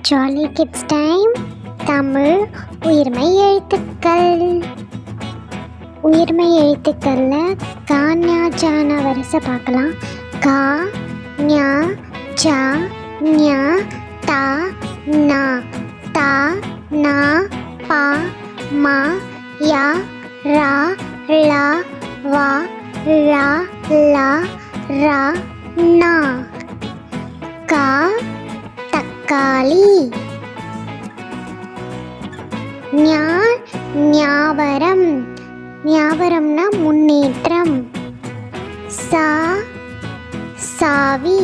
Jolly kids time Tamil உயிர்மை எழுத்துக்கள். உயிர்மை எழுத்துக்களில் கா ஞா ஜான வரிசை பார்க்கலாம். கா ஞா ஜா ஞா தா நா தா நா பா மா யா ரா லா வா லா லா ரா நா. கா தக்காளி ஞா ஞாபரம். ஞாபரம்னா முன்னேற்றம். சா சாவி.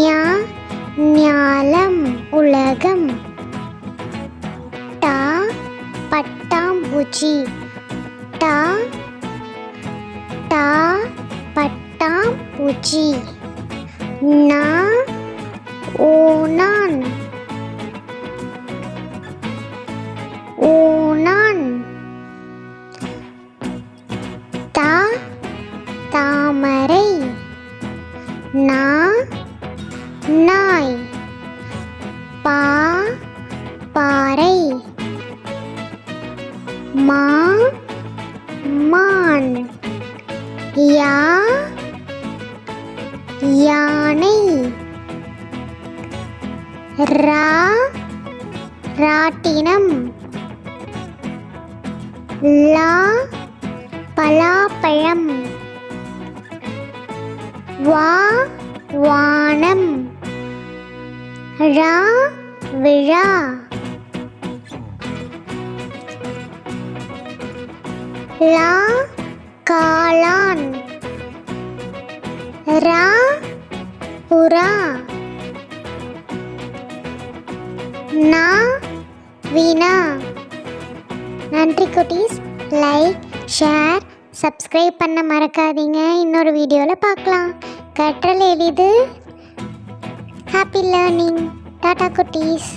ஞா ஞாலம் உலகம். டா பட்டாம்பூச்சி. டா டா பட்டாம்பூச்சி. நான் ஓனான் ஓனான் தா தாமரை நா நாய் பா பாறை மா மான் யா ரா ராட்டினம் லா பலாப்பழம் வா வானம் ரா விழா. லா காளான் ரா புறா. நான் வீணா. நன்றி குட்டீஸ். லைக் ஷேர் சப்ஸ்கிரைப் பண்ண மறக்காதீங்க. இன்னொரு வீடியோவில் பார்க்கலாம் கற்றல் எளிது. ஹாப்பி லேர்னிங் டாடா குட்டீஸ்.